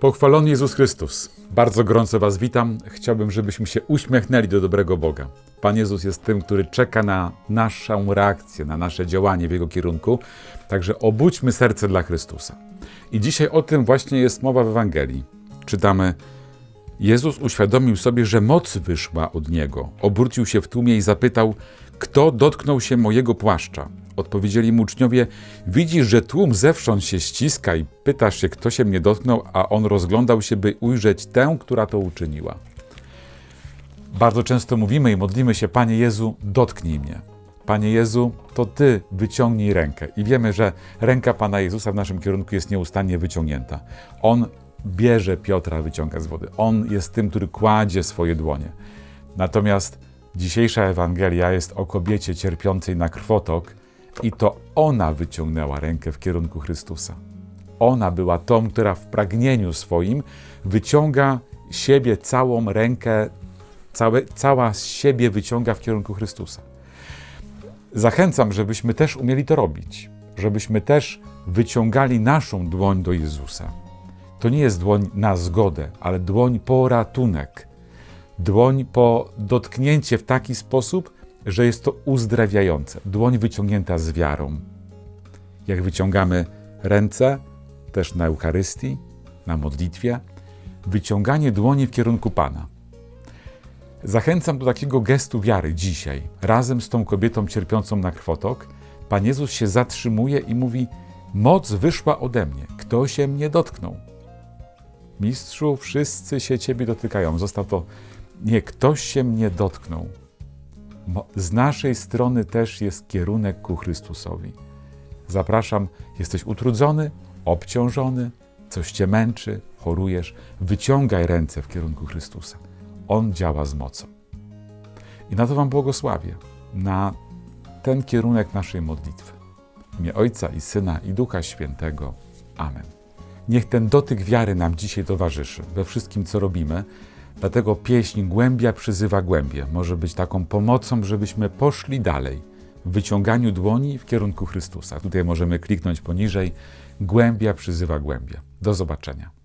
Pochwalony Jezus Chrystus. Bardzo gorąco Was witam. Chciałbym, żebyśmy się uśmiechnęli do dobrego Boga. Pan Jezus jest tym, który czeka na naszą reakcję, na nasze działanie w Jego kierunku. Także obudźmy serce dla Chrystusa. I dzisiaj o tym właśnie jest mowa w Ewangelii. Czytamy: Jezus uświadomił sobie, że moc wyszła od niego. Obrócił się w tłumie i zapytał: Kto dotknął się mojego płaszcza? Odpowiedzieli mu uczniowie: Widzisz, że tłum zewsząd się ściska i pytasz się, kto się mnie dotknął, a on rozglądał się, by ujrzeć tę, która to uczyniła. Bardzo często mówimy i modlimy się: Panie Jezu, dotknij mnie. Panie Jezu, to Ty wyciągnij rękę. I wiemy, że ręka Pana Jezusa w naszym kierunku jest nieustannie wyciągnięta. On bierze Piotra, wyciąga z wody. On jest tym, który kładzie swoje dłonie. Natomiast dzisiejsza Ewangelia jest o kobiecie cierpiącej na krwotok i to ona wyciągnęła rękę w kierunku Chrystusa. Ona była tą, która w pragnieniu swoim wyciąga siebie, całą rękę, całe, cała z siebie wyciąga w kierunku Chrystusa. Zachęcam, żebyśmy też umieli to robić, żebyśmy też wyciągali naszą dłoń do Jezusa. To nie jest dłoń na zgodę, ale dłoń po ratunek. Dłoń po dotknięcie w taki sposób, że jest to uzdrawiające. Dłoń wyciągnięta z wiarą. Jak wyciągamy ręce, też na Eucharystii, na modlitwie, wyciąganie dłoni w kierunku Pana. Zachęcam do takiego gestu wiary dzisiaj. Razem z tą kobietą cierpiącą na krwotok, Pan Jezus się zatrzymuje i mówi: Moc wyszła ode mnie, kto się mnie dotknął? Mistrzu, wszyscy się Ciebie dotykają. Został to, nie, ktoś się mnie dotknął. Z naszej strony też jest kierunek ku Chrystusowi. Zapraszam, jesteś utrudzony, obciążony, coś Cię męczy, chorujesz, wyciągaj ręce w kierunku Chrystusa. On działa z mocą. I na to Wam błogosławię, na ten kierunek naszej modlitwy. W imię Ojca i Syna i Ducha Świętego. Amen. Niech ten dotyk wiary nam dzisiaj towarzyszy we wszystkim, co robimy. Dlatego pieśń Głębia przyzywa głębie może być taką pomocą, żebyśmy poszli dalej w wyciąganiu dłoni w kierunku Chrystusa. Tutaj możemy kliknąć poniżej. Głębia przyzywa głębie. Do zobaczenia.